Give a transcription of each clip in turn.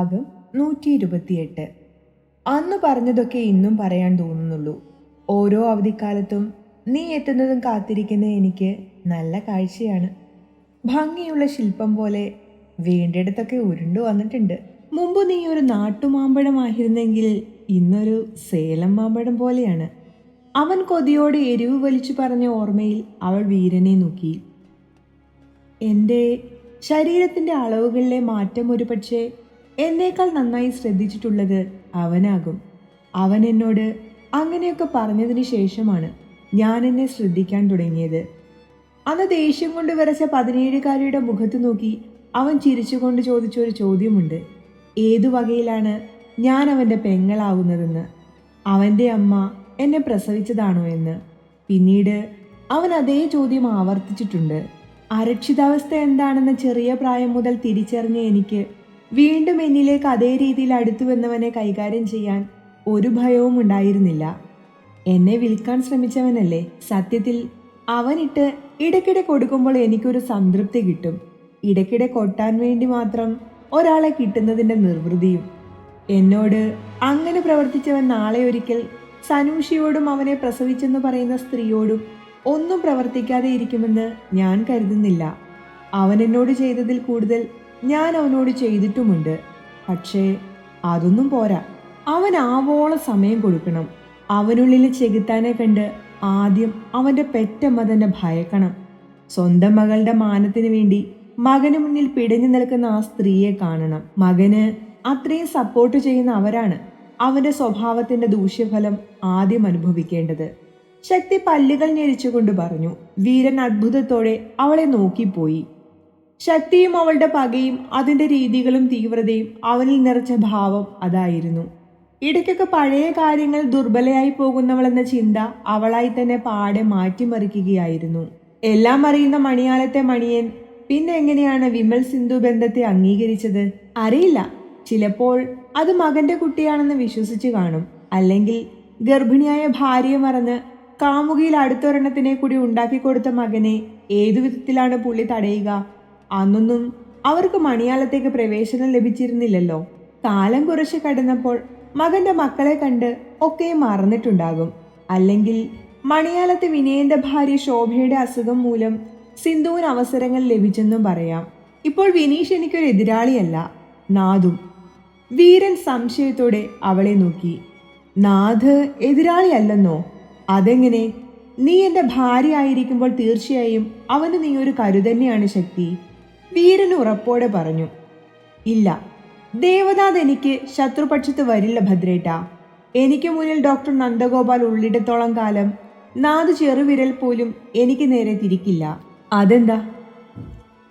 ഭാഗം നൂറ്റി ഇരുപത്തിയെട്ട് അന്ന് പറഞ്ഞതൊക്കെ ഇന്നും പറയാൻ തോന്നുന്നുള്ളൂ. ഓരോ അവധിക്കാലത്തും നീ എത്തുന്നതും കാത്തിരിക്കുന്ന എനിക്ക് നല്ല കാഴ്ചയാണ്. ഭംഗിയുള്ള ശില്പം പോലെ വേണ്ടിടത്തൊക്കെ ഉരുണ്ടു വന്നിട്ടുണ്ട്. മുമ്പ് നീ ഒരു നാട്ടുമാമ്പഴമായിരുന്നെങ്കിൽ ഇന്നൊരു സേലം മാമ്പഴം പോലെയാണ്. അവൻ കൊതിയോട് എരിവ് വലിച്ചു പറഞ്ഞ ഓർമ്മയിൽ അവൾ വീരനെ നോക്കി. എന്റെ ശരീരത്തിന്റെ അളവുകളിലെ മാറ്റം ഒരു പക്ഷേ എന്നേക്കാൾ നന്നായി ശ്രദ്ധിച്ചിട്ടുള്ളത് അവനാകും. അവൻ എന്നോട് അങ്ങനെയൊക്കെ പറഞ്ഞതിന് ശേഷമാണ് ഞാൻ എന്നെ ശ്രദ്ധിക്കാൻ തുടങ്ങിയത്. അന്ന് ദേഷ്യം കൊണ്ട് വരച്ച പതിനേഴുകാരിയുടെ മുഖത്ത് നോക്കി അവൻ ചിരിച്ചുകൊണ്ട് ചോദിച്ച ഒരു ചോദ്യമുണ്ട്. ഏതു വകയിലാണ് ഞാൻ അവന്റെ പെങ്ങളാവുന്നതെന്ന്? അവന്റെ അമ്മ എന്നെ പ്രസവിച്ചതാണോ എന്ന്. പിന്നീട് അവൻ അതേ ചോദ്യം ആവർത്തിച്ചിട്ടുണ്ട്. അരക്ഷിതാവസ്ഥ എന്താണെന്ന് ചെറിയ പ്രായം മുതൽ തിരിച്ചറിഞ്ഞ എനിക്ക് വീണ്ടും എന്നിലേക്ക് അതേ രീതിയിൽ അടുത്തു വന്നവനെ കൈകാര്യം ചെയ്യാൻ ഒരു ഭയവും ഉണ്ടായിരുന്നില്ല. എന്നെ വിൽക്കാൻ ശ്രമിച്ചവനല്ലേ? സത്യത്തിൽ അവനിട്ട് ഇടയ്ക്കിടെ കൊടുക്കുമ്പോൾ എനിക്കൊരു സംതൃപ്തി കിട്ടും. ഇടയ്ക്കിടെ കൊട്ടാൻ വേണ്ടി മാത്രം ഒരാളെ കിട്ടുന്നതിന്റെ നിർവൃതിയും. എന്നോട് അങ്ങനെ പ്രവർത്തിച്ചവൻ നാളെ ഒരിക്കൽ സനൂഷിയോടും അവനെ പ്രസവിച്ചെന്ന് പറയുന്ന സ്ത്രീയോടും ഒന്നും പ്രവർത്തിക്കാതെ ഇരിക്കുമെന്ന് ഞാൻ കരുതുന്നില്ല. അവൻ എന്നോട് ചെയ്തതിൽ കൂടുതൽ ഞാൻ അവനോട് ചെയ്തിട്ടുമുണ്ട്. പക്ഷേ അതൊന്നും പോരാ. അവൻ ആവോളം സമയം കൊടുക്കണം. അവനുള്ളിൽ ചെകുത്താനെ കണ്ട് ആദ്യം അവന്റെ പെറ്റമ്മ തന്നെ ഭയക്കണം. സ്വന്തം മകളുടെ മാനത്തിന് വേണ്ടി മകന് മുന്നിൽ പിടഞ്ഞു നിൽക്കുന്ന ആ സ്ത്രീയെ കാണണം. മകന് അത്രയും സപ്പോർട്ട് ചെയ്യുന്ന അവരാണ് അവന്റെ സ്വഭാവത്തിന്റെ ദൂഷ്യഫലം ആദ്യം അനുഭവിക്കേണ്ടത്. ശക്തി പല്ലുകൾ ഞെരിച്ചുകൊണ്ട് പറഞ്ഞു. വീരൻ അത്ഭുതത്തോടെ അവളെ നോക്കിപ്പോയി. ശക്തിയും അവളുടെ പകയും അതിന്റെ രീതികളും തീവ്രതയും അവനിൽ നിറച്ച ഭാവം അതായിരുന്നു. ഇടയ്ക്കൊക്കെ പഴയ കാര്യങ്ങൾ ദുർബലയായി പോകുന്നവളെന്ന ചിന്ത അവളായി തന്നെ പാടെ മാറ്റിമറിക്കുകയായിരുന്നു. എല്ലാം അറിയുന്ന മണിയാലത്തെ മണിയൻ പിന്നെ എങ്ങനെയാണ് വിമൽ സിന്ധു ബന്ധത്തെ അംഗീകരിച്ചത്? അറിയില്ല. ചിലപ്പോൾ അത് മകന്റെ കുട്ടിയാണെന്ന് വിശ്വസിച്ചു കാണും. അല്ലെങ്കിൽ ഗർഭിണിയായ ഭാര്യയെ മറന്ന് കാമുകിയിൽ അടുത്തൊരെണ്ണത്തിനെ കൂടി ഉണ്ടാക്കി കൊടുത്ത മകനെ ഏതു വിധത്തിലാണ് പുള്ളി തടയുക? അന്നൊന്നും അവർക്ക് മണിയാലത്തേക്ക് പ്രവേശനം ലഭിച്ചിരുന്നില്ലല്ലോ. കാലം കുറച്ച് കടന്നപ്പോൾ മകന്റെ മക്കളെ കണ്ട് ഒക്കെ മറന്നിട്ടുണ്ടാകും. അല്ലെങ്കിൽ മണിയാലത്ത് വിനയന്റെ ഭാര്യ ശോഭയുടെ അസുഖം മൂലം സിന്ധുവിന് അവസരങ്ങൾ ലഭിച്ചെന്നും പറയാം. ഇപ്പോൾ വിനീഷ് എനിക്കൊരു എതിരാളിയല്ല. നാദും വീരൻ സംശയത്തോടെ അവളെ നോക്കി. നാഥ് എതിരാളിയല്ലെന്നോ? അതെങ്ങനെ? നീ എന്റെ ഭാര്യ ആയിരിക്കുമ്പോൾ തീർച്ചയായും അവന് നീ ഒരു കരുതന്നെയാണ് ശക്തി. വീരൻ ഉറപ്പോടെ പറഞ്ഞു ഇല്ല ദേവദാദ് എനിക്ക് ശത്രുപക്ഷത്ത് വരില്ല ഭദ്രേട്ട. എനിക്ക് മുന്നിൽ ഡോക്ടർ നന്ദഗോപാൽ ഉള്ളിടത്തോളം കാലം നാത് ചെറുവിരൽ പോലും എനിക്ക് നേരെ തിരിക്കില്ല. അതെന്താ?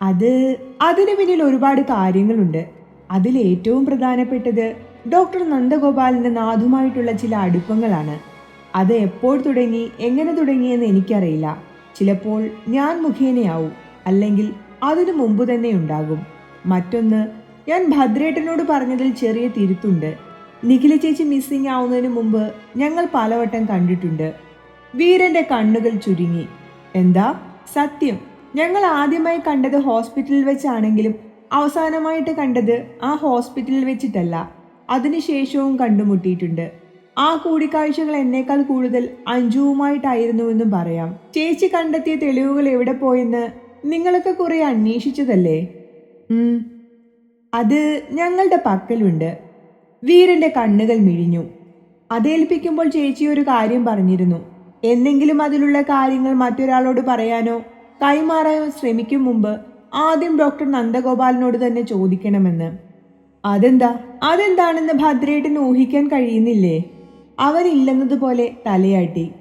അത് അതിനു പിന്നിൽ ഒരുപാട് കാര്യങ്ങളുണ്ട്. അതിൽ ഏറ്റവും പ്രധാനപ്പെട്ടത് ഡോക്ടർ നന്ദഗോപാലിന്റെ നാഥുമായിട്ടുള്ള ചില അടുപ്പങ്ങളാണ്. അത് എപ്പോൾ തുടങ്ങി എങ്ങനെ തുടങ്ങിയെന്ന് എനിക്കറിയില്ല. ചിലപ്പോൾ ഞാൻ മുഖേനയാവും അല്ലെങ്കിൽ അതിനു മുമ്പ് തന്നെ ഉണ്ടാകും. മറ്റൊന്ന് ഞാൻ ഭദ്രേട്ടനോട് പറഞ്ഞതിൽ ചെറിയ തിരുത്തുണ്ട്. നിഖില ചേച്ചി മിസ്സിംഗ് ആവുന്നതിന് മുമ്പ് ഞങ്ങൾ പലവട്ടം കണ്ടിട്ടുണ്ട്. വീരന്റെ കണ്ണുകൾ ചുരുങ്ങി. എന്താ? സത്യം. ഞങ്ങൾ ആദ്യമായി കണ്ടത് ഹോസ്പിറ്റലിൽ വെച്ചാണെങ്കിലും അവസാനമായിട്ട് കണ്ടത് ആ ഹോസ്പിറ്റലിൽ വെച്ചിട്ടല്ല. അതിനുശേഷവും കണ്ടുമുട്ടിയിട്ടുണ്ട്. ആ കൂടിക്കാഴ്ചകൾ എന്നേക്കാൾ കൂടുതൽ അഞ്ജുവുമായിട്ടായിരുന്നുവെന്നും പറയാം. ചേച്ചി കണ്ടെത്തിയ തെളിവുകൾ എവിടെ പോയെന്ന് നിങ്ങളൊക്കെ കുറെ അന്വേഷിച്ചതല്ലേ? അത് ഞങ്ങളുടെ പക്കലുണ്ട്. വീരന്റെ കണ്ണുകൾ മിഴിഞ്ഞു. അതേൽപ്പിക്കുമ്പോൾ ചേച്ചി ഒരു കാര്യം പറഞ്ഞിരുന്നു. എന്തെങ്കിലും അതിലുള്ള കാര്യങ്ങൾ മറ്റൊരാളോട് പറയാനോ? കൈമാറാനോ ശ്രമിക്കും മുമ്പ് ആദ്യം ഡോക്ടർ നന്ദഗോപാലിനോട് തന്നെ ചോദിക്കണമെന്ന്. അതെന്താ? അതെന്താണെന്ന് ഭദ്രേട്ടന് ഊഹിക്കാൻ കഴിയുന്നില്ലേ? അവനില്ലെന്നതുപോലെ തലയാട്ടി.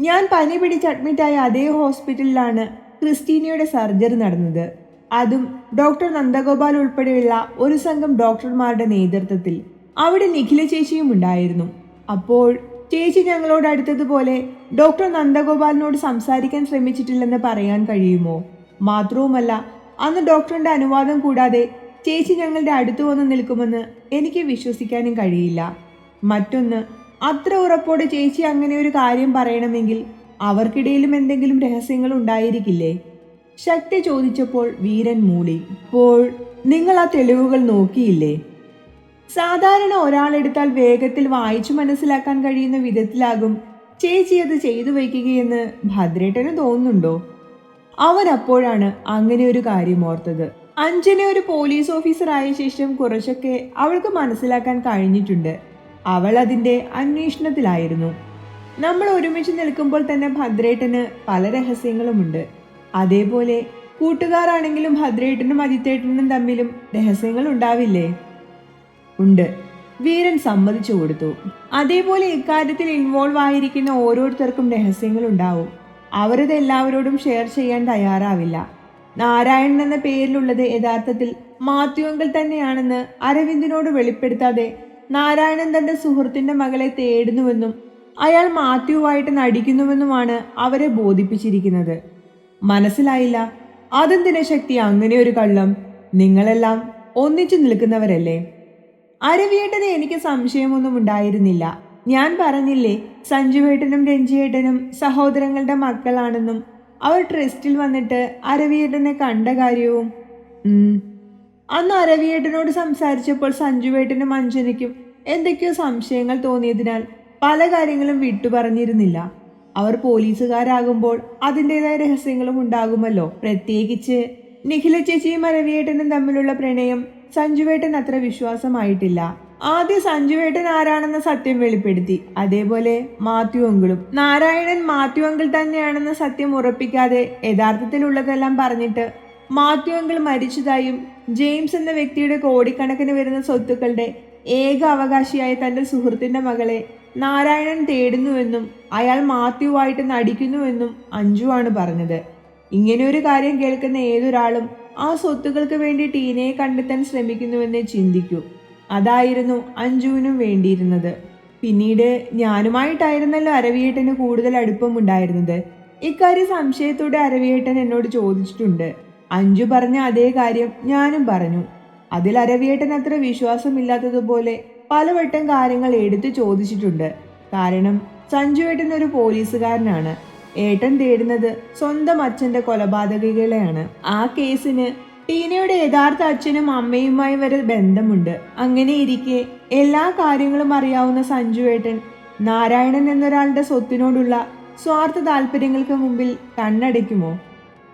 ഞാൻ പനി പിടിച്ച് അഡ്മിറ്റായ അതേ ഹോസ്പിറ്റലിലാണ് ക്രിസ്റ്റീനയുടെ സർജറി നടന്നത്. അതും ഡോക്ടർ നന്ദഗോപാൽ ഉൾപ്പെടെയുള്ള ഒരു സംഘം ഡോക്ടർമാരുടെ നേതൃത്വത്തിൽ. അവിടെ നിഖില ചേച്ചിയും ഉണ്ടായിരുന്നു. അപ്പോൾ ചേച്ചി ഞങ്ങളോട് അടുത്തതുപോലെ ഡോക്ടർ നന്ദഗോപാലിനോട് സംസാരിക്കാൻ ശ്രമിച്ചിട്ടില്ലെന്ന് പറയാൻ കഴിയുമോ? മാത്രവുമല്ല അന്ന് ഡോക്ടറിന്റെ അനുവാദം കൂടാതെ ചേച്ചി ഞങ്ങളുടെ അടുത്ത് വന്ന് നിൽക്കുമെന്ന് എനിക്ക് വിശ്വസിക്കാനും കഴിയില്ല. മറ്റൊന്ന് അത്ര ഉറപ്പോടെ ചേച്ചി അങ്ങനെ ഒരു കാര്യം പറയണമെങ്കിൽ അവർക്കിടയിലും എന്തെങ്കിലും രഹസ്യങ്ങൾ ഉണ്ടായിരിക്കില്ലേ? ശക്തി ചോദിച്ചപ്പോൾ വീരൻ മൂളി അപ്പോൾ നിങ്ങൾ ആ തെളിവുകൾ നോക്കിയില്ലേ? സാധാരണ ഒരാളെടുത്താൽ വേഗത്തിൽ വായിച്ചു മനസ്സിലാക്കാൻ കഴിയുന്ന വിധത്തിലാകും ചേച്ചി അത് ചെയ്തു വയ്ക്കുകയെന്ന് ഭദ്രേട്ടന് തോന്നുന്നുണ്ടോ? അവൻ അപ്പോഴാണ് അങ്ങനെ ഒരു കാര്യം ഓർത്തത്. അഞ്ജന ഒരു പോലീസ് ഓഫീസർ ആയ ശേഷം കുറച്ചൊക്കെ അവൾക്ക് മനസ്സിലാക്കാൻ കഴിഞ്ഞിട്ടുണ്ട്. അവൾ അതിന്റെ അന്വേഷണത്തിലായിരുന്നു. നമ്മൾ ഒരുമിച്ച് നിൽക്കുമ്പോൾ തന്നെ ഭദ്രേട്ടന് പല രഹസ്യങ്ങളുമുണ്ട്. അതേപോലെ കൂട്ടുകാരാണെങ്കിലും ഭദ്രേട്ടനും അജിത്തേട്ടനും തമ്മിലും രഹസ്യങ്ങൾ ഉണ്ടാവില്ലേ ഉണ്ട്. വീരൻ സമ്മതിച്ചു കൊടുത്തു. അതേപോലെ ഇക്കാര്യത്തിൽ ഇൻവോൾവ് ആയിരിക്കുന്ന ഓരോരുത്തർക്കും രഹസ്യങ്ങൾ ഉണ്ടാവും അവരത് എല്ലാവരോടും ഷെയർ ചെയ്യാൻ തയ്യാറാവില്ല. നാരായണൻ എന്ന പേരിലുള്ളത് യഥാർത്ഥത്തിൽ മാത്യു തന്നെയാണെന്ന് അരവിന്ദിനോട് വെളിപ്പെടുത്താതെ നാരായണൻ തന്റെ സുഹൃത്തിന്റെ മകളെ തേടുന്നുവെന്നും അയാൾ മാത്യുവായിട്ട് നടിക്കുന്നുവെന്നുമാണ് അവരെ ബോധിപ്പിച്ചിരിക്കുന്നത്. മനസ്സിലായില്ല. അതെന്തിനെ ശക്തി? അങ്ങനെ ഒരു കള്ളം. നിങ്ങളെല്ലാം ഒന്നിച്ചു നിൽക്കുന്നവരല്ലേ? അരവിയേട്ടന് എനിക്ക് സംശയമൊന്നും ഉണ്ടായിരുന്നില്ല. ഞാൻ പറഞ്ഞില്ലേ സഞ്ജുവേട്ടനും രഞ്ജിയേട്ടനും സഹോദരങ്ങളുടെ മക്കളാണെന്നും അവർ ട്രസ്റ്റിൽ വന്നിട്ട് അരവിയേട്ടനെ കണ്ട കാര്യവും അന്ന് അരവിയേട്ടനോട് സംസാരിച്ചപ്പോൾ സഞ്ജുവേട്ടനും അഞ്ജനയ്ക്കും എന്തൊക്കെയോ സംശയങ്ങൾ തോന്നിയതിനാൽ പല കാര്യങ്ങളും വിട്ടു പറഞ്ഞിരുന്നില്ല. അവർ പോലീസുകാരാകുമ്പോൾ അതിന്റെതായ രഹസ്യങ്ങളും ഉണ്ടാകുമല്ലോ. പ്രത്യേകിച്ച് നിഖില ചേച്ചിയും അരവിയേട്ടനും തമ്മിലുള്ള പ്രണയം സഞ്ജുവേട്ടൻ അത്ര വിശ്വാസമായിട്ടില്ല. ആദ്യം സഞ്ജുവേട്ടൻ ആരാണെന്ന സത്യം വെളിപ്പെടുത്തി. അതേപോലെ മാത്യു അങ്കിളും. നാരായണൻ മാത്യു അങ്കിൾ തന്നെയാണെന്ന സത്യം ഉറപ്പിക്കാതെ യഥാർത്ഥത്തിലുള്ളതെല്ലാം പറഞ്ഞിട്ട് മാത്യു അങ്കിൾ മരിച്ചതായും ജെയിംസ് എന്ന വ്യക്തിയുടെ കോടിക്കണക്കിന് വരുന്ന സ്വത്തുക്കളുടെ ഏക അവകാശിയായ തന്റെ സുഹൃത്തിന്റെ മകളെ നാരായണൻ തേടുന്നുവെന്നും അയാൾ മാത്യുവായിട്ട് നടിക്കുന്നുവെന്നും അഞ്ജുവാണ് പറഞ്ഞത്. ഇങ്ങനെയൊരു കാര്യം കേൾക്കുന്ന ഏതൊരാളും ആ സ്വത്തുക്കൾക്ക് വേണ്ടി ടീനയെ കണ്ടെത്താൻ ശ്രമിക്കുന്നുവെന്നേ ചിന്തിക്കൂ. അതായിരുന്നു അഞ്ജുവിനും വേണ്ടിയിരുന്നത്. പിന്നീട് ഞാനുമായിട്ടായിരുന്നല്ലോ അരവിയേട്ടന് കൂടുതൽ അടുപ്പമുണ്ടായിരുന്നത്. ഇക്കാര്യം സംശയത്തോടെ അരവിയേട്ടൻ എന്നോട് ചോദിച്ചിട്ടുണ്ട്. അഞ്ജു പറഞ്ഞ അതേ കാര്യം ഞാനും പറഞ്ഞു. അതിൽ അരവിയേട്ടൻ അത്ര വിശ്വാസമില്ലാത്തതുപോലെ പലവട്ടം കാര്യങ്ങൾ എടുത്തു ചോദിച്ചിട്ടുണ്ട്. കാരണം സഞ്ജുവേട്ടൻ ഒരു പോലീസുകാരനാണ്. ഏട്ടൻ തേടുന്നത് സ്വന്തം അച്ഛന്റെ കൊലപാതകികളെയാണ്. ആ കേസിന് ടീനയുടെ യഥാർത്ഥ അച്ഛനും അമ്മയുമായി വരെ ബന്ധമുണ്ട്. അങ്ങനെ ഇരിക്കെ എല്ലാ കാര്യങ്ങളും അറിയാവുന്ന സഞ്ജുവേട്ടൻ നാരായണൻ എന്നൊരാളുടെ സ്വത്തിനോടുള്ള സ്വാർത്ഥ താല്പര്യങ്ങൾക്ക് മുമ്പിൽ കണ്ണടയ്ക്കുമോ?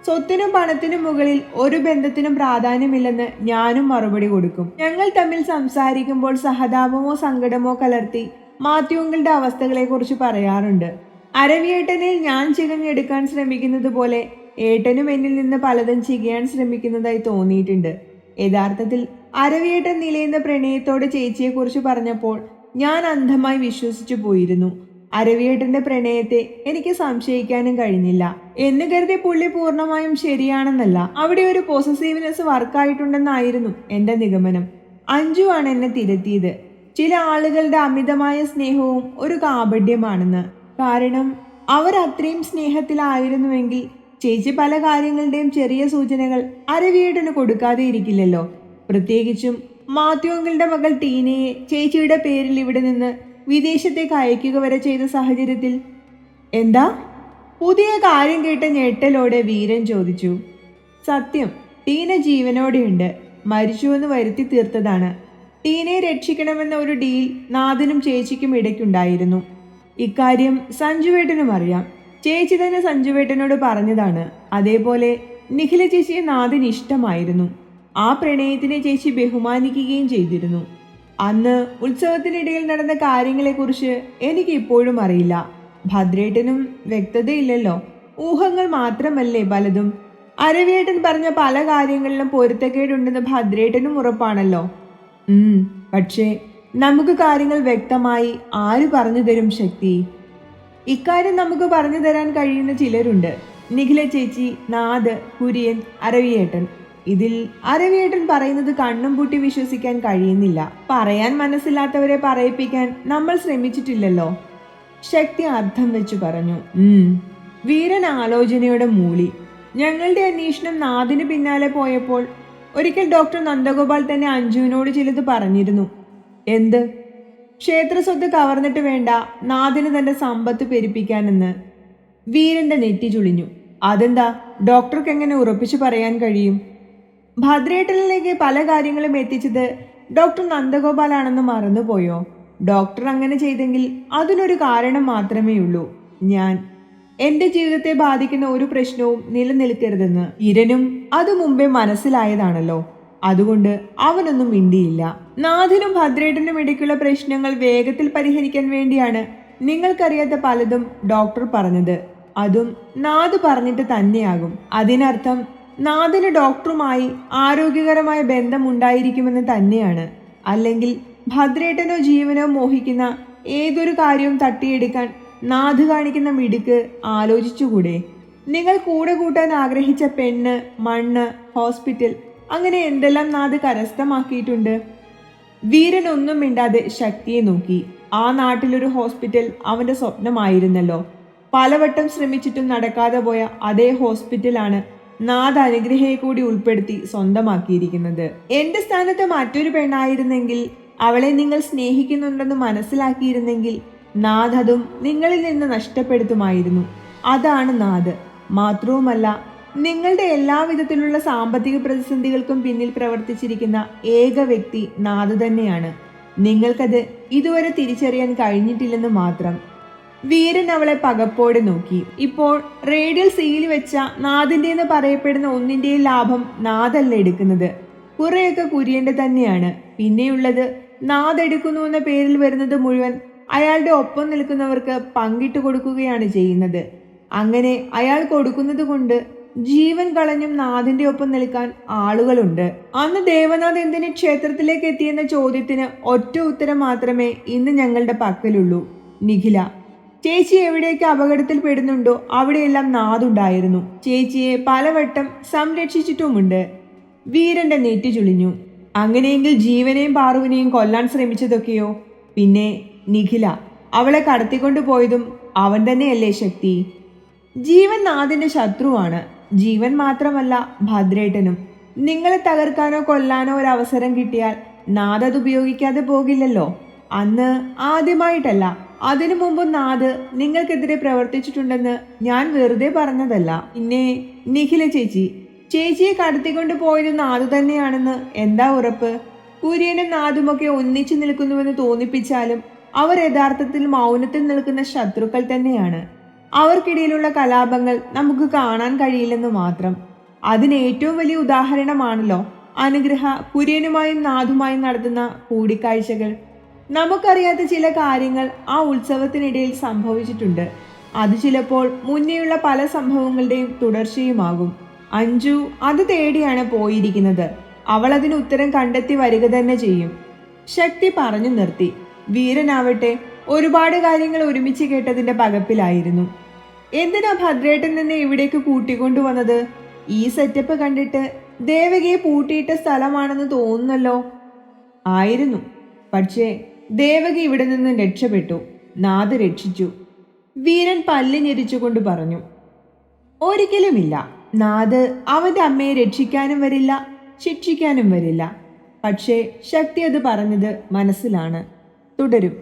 സ്വത്തിനും പണത്തിനും മുകളിൽ ഒരു ബന്ധത്തിനും പ്രാധാന്യമില്ലെന്ന് ഞാനും മറുപടി കൊടുക്കും. ഞങ്ങൾ തമ്മിൽ സംസാരിക്കുമ്പോൾ സഹതാപമോ സങ്കടമോ കലർത്തി മാത്യുങ്ങളുടെ അവസ്ഥകളെക്കുറിച്ച് പറയാറുണ്ട്. അരവിയേട്ടനിൽ ഞാൻ ചികഞ്ഞെടുക്കാൻ ശ്രമിക്കുന്നത് പോലെ ഏട്ടനും എന്നിൽ നിന്ന് പലതും ചികയാൻ ശ്രമിക്കുന്നതായി തോന്നിയിട്ടുണ്ട്. യഥാർത്ഥത്തിൽ അരവിയേട്ടൻ നിലയുന്ന പ്രണയത്തോട് ചേച്ചിയെക്കുറിച്ച് പറഞ്ഞപ്പോൾ ഞാൻ അന്ധമായി വിശ്വസിച്ചു പോയിരുന്നു. അരവിയേട്ടന്റെ പ്രണയത്തെ എനിക്ക് സംശയിക്കാനും കഴിഞ്ഞില്ല. എന്ന് കരുതി പുള്ളി പൂർണമായും ശരിയാണെന്നല്ല അവിടെ ഒരു പോസസീവ്നെസ് വർക്കായിട്ടുണ്ടെന്നായിരുന്നു എന്റെ നിഗമനം. അഞ്ജു ആണ് എന്നെ തിരുത്തിയത്. ചില ആളുകളുടെ അമിതമായ സ്നേഹവും ഒരു കാപഡ്യമാണെന്ന് കാരണം അവർ അത്രയും സ്നേഹത്തിലായിരുന്നുവെങ്കിൽ ചേച്ചി പല കാര്യങ്ങളുടെയും ചെറിയ സൂചനകൾ അരവിയേട്ടന് കൊടുക്കാതെ ഇരിക്കില്ലല്ലോ. പ്രത്യേകിച്ചും മാത്യുങ്ങളുടെ മകൾ ടീനയെ ചേച്ചിയുടെ പേരിൽ ഇവിടെ നിന്ന് വിദേശത്തേക്ക് അയക്കുക വരെ ചെയ്ത സാഹചര്യത്തിൽ എന്താ? പുതിയ കാര്യം കേട്ട ഞെട്ടലോടെ വീരൻ ചോദിച്ചു. സത്യം ടീന ജീവനോടെയുണ്ട്. മരിച്ചുവെന്ന് വരുത്തി തീർത്തതാണ്. ടീനയെ രക്ഷിക്കണമെന്ന ഒരു ഡീൽ നാഥനും ചേച്ചിക്കും ഇടയ്ക്കുണ്ടായിരുന്നു. ഇക്കാര്യം സഞ്ജുവേട്ടനും അറിയാം. ചേച്ചി തന്നെ സഞ്ജുവേട്ടനോട് പറഞ്ഞതാണ്. അതേപോലെ നിഖില ചേച്ചിയെ നാഥന് ഇഷ്ടമായിരുന്നു. ആ പ്രണയത്തിനെ ചേച്ചി ബഹുമാനിക്കുകയും ചെയ്തിരുന്നു. അന്ന് ഉത്സവത്തിനിടയിൽ നടന്ന കാര്യങ്ങളെക്കുറിച്ച് എനിക്ക് ഇപ്പോഴും അറിയില്ല. ഭദ്രേട്ടനും വ്യക്തതയില്ലല്ലോ. ഊഹങ്ങൾ മാത്രമല്ലേ പലതും? അരവേട്ടൻ പറഞ്ഞ പല കാര്യങ്ങളിലും പൊരുത്തക്കേടുണ്ടെന്ന് ഭദ്രേട്ടനും ഉറപ്പാണല്ലോ. ഉം പക്ഷേ നമുക്ക് കാര്യങ്ങൾ വ്യക്തമായി ആര് പറഞ്ഞു തരും ശക്തി? ഇക്കാര്യം നമുക്ക് പറഞ്ഞു തരാൻ കഴിയുന്ന ചിലരുണ്ട്. നിഖില ചേച്ചി നാദ് കുര്യൻ അരവിയേട്ടൻ. ഇതിൽ അരവിയേട്ടൻ പറയുന്നത് കണ്ണും പൂട്ടി വിശ്വസിക്കാൻ കഴിയുന്നില്ല. പറയാൻ മനസ്സില്ലാത്തവരെ പറയിപ്പിക്കാൻ നമ്മൾ ശ്രമിച്ചിട്ടില്ലല്ലോ. ശക്തി അർത്ഥം വെച്ചു പറഞ്ഞു. വീരൻ ആലോചനയുടെ മൂളി. ഞങ്ങളുടെ അന്വേഷണം നാദിന് പിന്നാലെ പോയപ്പോൾ ഒരിക്കൽ ഡോക്ടർ നന്ദഗോപാൽ തന്നെ അഞ്ജുവിനോട് ചിലത് പറഞ്ഞിരുന്നു. എന്ത്? ക്ഷേത്ര സ്വത്ത് കവർന്നിട്ട് വേണ്ട നാദിന് തന്റെ സമ്പത്ത് പെരുപ്പിക്കാനെന്ന്. വീരന്റെ നെറ്റി ചുളിഞ്ഞു. അതെന്താ? ഡോക്ടർക്ക് എങ്ങനെ ഉറപ്പിച്ചു പറയാൻ കഴിയും? ഭദ്രേട്ടനിലേക്ക് പല കാര്യങ്ങളും എത്തിച്ചത് ഡോക്ടർ നന്ദഗോപാലാണെന്ന് മറന്നുപോയോ? ഡോക്ടർ അങ്ങനെ ചെയ്തെങ്കിൽ അതിനൊരു കാരണം മാത്രമേ ഉള്ളൂ. ഞാൻ എന്റെ ജീവിതത്തെ ബാധിക്കുന്ന ഒരു പ്രശ്നവും നിലനിൽക്കരുതെന്ന്. ഇരനും അത് മുമ്പേ മനസ്സിലായതാണല്ലോ. അതുകൊണ്ട് അവനൊന്നും മിണ്ടിയില്ല. നാഥിനും ഭദ്രേട്ടനും ഇടയ്ക്കുള്ള പ്രശ്നങ്ങൾ വേഗത്തിൽ പരിഹരിക്കാൻ വേണ്ടിയാണ് നിങ്ങൾക്കറിയാത്ത പലതും ഡോക്ടർ പറഞ്ഞത്. അതും നാഥ് പറഞ്ഞിട്ട് തന്നെയാകും. അതിനർത്ഥം നാഥന് ഡോക്ടറുമായി ആരോഗ്യകരമായ ബന്ധമുണ്ടായിരിക്കുമെന്ന് തന്നെയാണ്. അല്ലെങ്കിൽ ഭദ്രേട്ടനോ ജീവനോ മോഹിക്കുന്ന ഏതൊരു കാര്യവും തട്ടിയെടുക്കാൻ നാഥ് കാണിക്കുന്ന മിടുക്ക് ആലോചിച്ചുകൂടെ? നിങ്ങൾ കൂടെ കൂട്ടാൻ ആഗ്രഹിച്ച പെണ്ണ് മണ്ണ് ഹോസ്പിറ്റൽ അങ്ങനെ എന്തെല്ലാം നാഥ് കരസ്ഥമാക്കിയിട്ടുണ്ട്? വീരൻ ഒന്നും മിണ്ടാതെ ശക്തിയെ നോക്കി. ആ നാട്ടിലൊരു ഹോസ്പിറ്റൽ അവന്റെ സ്വപ്നമായിരുന്നല്ലോ. പലവട്ടം ശ്രമിച്ചിട്ടും നടക്കാതെ പോയ അതേ ഹോസ്പിറ്റലാണ് നാഥ് അനുഗ്രഹയെ കൂടി ഉൾപ്പെടുത്തി സ്വന്തമാക്കിയിരിക്കുന്നത്. എന്റെ സ്ഥാനത്ത് മറ്റൊരു പെണ്ണായിരുന്നെങ്കിൽ അവളെ നിങ്ങൾ സ്നേഹിക്കുന്നുണ്ടെന്ന് മനസ്സിലാക്കിയിരുന്നെങ്കിൽ നാഥ് അതും നിങ്ങളിൽ നിന്ന് നഷ്ടപ്പെടുത്തുമായിരുന്നു. അതാണ് നാഥ് മാത്രവുമല്ല നിങ്ങളുടെ എല്ലാവിധത്തിലുള്ള സാമ്പത്തിക പ്രതിസന്ധികൾക്കും പിന്നിൽ പ്രവർത്തിച്ചിരിക്കുന്ന ഏക വ്യക്തി നാഥ് തന്നെയാണ്. നിങ്ങൾക്കത് ഇതുവരെ തിരിച്ചറിയാൻ കഴിഞ്ഞിട്ടില്ലെന്ന് മാത്രം. വീരൻ അവളെ പകപ്പോടെ നോക്കി. ഇപ്പോൾ റേഡിയൽ സീൽ വെച്ച നാഥിന്റെ എന്ന് പറയപ്പെടുന്ന ഒന്നിന്റെയും ലാഭം നാദല്ല എടുക്കുന്നത്. കുറെയൊക്കെ കുര്യന്റെ തന്നെയാണ്. പിന്നെയുള്ളത് നാഥ് എടുക്കുന്നു എന്ന പേരിൽ വരുന്നത് മുഴുവൻ അയാളുടെ ഒപ്പം നിൽക്കുന്നവർക്ക് പങ്കിട്ട് കൊടുക്കുകയാണ് ചെയ്യുന്നത്. അങ്ങനെ അയാൾ കൊടുക്കുന്നത് കൊണ്ട് ജീവൻ കളഞ്ഞും നാഥിന്റെ ഒപ്പം നിൽക്കാൻ ആളുകളുണ്ട്. അന്ന് ദേവനാഥ് എന്തിന് ക്ഷേത്രത്തിലേക്ക് എത്തിയെന്ന ചോദ്യത്തിന് ഒറ്റ ഉത്തരം മാത്രമേ ഇന്ന് ഞങ്ങളുടെ പക്കലുള്ളൂ. നിഖില ചേച്ചി എവിടെയൊക്കെ അപകടത്തിൽ പെടുന്നുണ്ടോ അവിടെയെല്ലാം നാദുണ്ടായിരുന്നു. ചേച്ചിയെ പലവട്ടം സംരക്ഷിച്ചിട്ടുമുണ്ട്. വീരന്റെ നെറ്റി ചുളിഞ്ഞു. അങ്ങനെയെങ്കിൽ ജീവനെയും പാറുവിനെയും കൊല്ലാൻ ശ്രമിച്ചതൊക്കെയോ? പിന്നെ നിഖില അവളെ കടത്തിക്കൊണ്ടു പോയതും അവൻ തന്നെയല്ലേ ശക്തി. ജീവൻ നാഥിന്റെ ശത്രുവാണ്. ജീവൻ മാത്രമല്ല ഭദ്രേട്ടനും. നിങ്ങളെ തകർക്കാനോ കൊല്ലാനോ ഒരു അവസരം കിട്ടിയാൽ നാഥ് അത് ഉപയോഗിക്കാതെ പോകില്ലല്ലോ. അന്ന് ആദ്യമായിട്ടല്ല അതിനു മുമ്പ് നാഥ് നിങ്ങൾക്കെതിരെ പ്രവർത്തിച്ചിട്ടുണ്ടെന്ന് ഞാൻ വെറുതെ പറഞ്ഞതല്ല. പിന്നെ നിഖില ചേച്ചി ചേച്ചിയെ കടത്തിക്കൊണ്ട് പോയത് നാഥ് തന്നെയാണെന്ന് എന്താ ഉറപ്പ്? കുര്യനും നാഥുമൊക്കെ ഒന്നിച്ചു നിൽക്കുന്നുവെന്ന് തോന്നിപ്പിച്ചാലും അവർ യഥാർത്ഥത്തിൽ മൗനത്തിൽ നിൽക്കുന്ന ശത്രുക്കൾ തന്നെയാണ്. അവർക്കിടയിലുള്ള കലാപങ്ങൾ നമുക്ക് കാണാൻ കഴിയില്ലെന്ന് മാത്രം. അതിന് ഏറ്റവും വലിയ ഉദാഹരണമാണല്ലോ അനുഗ്രഹ കുര്യനുമായും നാഥുമായും നടത്തുന്ന കൂടിക്കാഴ്ചകൾ. നമുക്കറിയാത്ത ചില കാര്യങ്ങൾ ആ ഉത്സവത്തിനിടയിൽ സംഭവിച്ചിട്ടുണ്ട്. അത് ചിലപ്പോൾ മുന്നേയുള്ള പല സംഭവങ്ങളുടെയും തുടർച്ചയുമാകും. അഞ്ജു അത് തേടിയാണ് പോയിരിക്കുന്നത്. അവൾ അതിന് ഉത്തരം കണ്ടെത്തി വരിക തന്നെ ചെയ്യും. ശക്തി പറഞ്ഞു നിർത്തി. വീരനാവട്ടെ ഒരുപാട് കാര്യങ്ങൾ ഒരുമിച്ച് കേട്ടതിന്റെ പകപ്പിലായിരുന്നു. എന്തിനാ ഭദ്രേട്ടൻ നിന്നെ ഇവിടേക്ക് കൂട്ടിക്കൊണ്ടുവന്നത് ഈ സെറ്റപ്പ് കണ്ടിട്ട് ദേവകിയെ പൂട്ടിയിട്ട സ്ഥലമാണെന്ന് തോന്നുന്നല്ലോ. ആയിരുന്നു. പക്ഷേ ദേവകി ഇവിടെ നിന്ന് രക്ഷപ്പെട്ടു. നാഥ് രക്ഷിച്ചു. വീരൻ പല്ലിഞ്ഞെരിച്ചുകൊണ്ട് പറഞ്ഞു ഒരിക്കലുമില്ല. നാഥ് അവന്റെ അമ്മയെ രക്ഷിക്കാനും വരില്ല ശിക്ഷിക്കാനും വരില്ല. പക്ഷേ ശക്തി അത് പറഞ്ഞത് മനസ്സിലാണ്. തുടരും.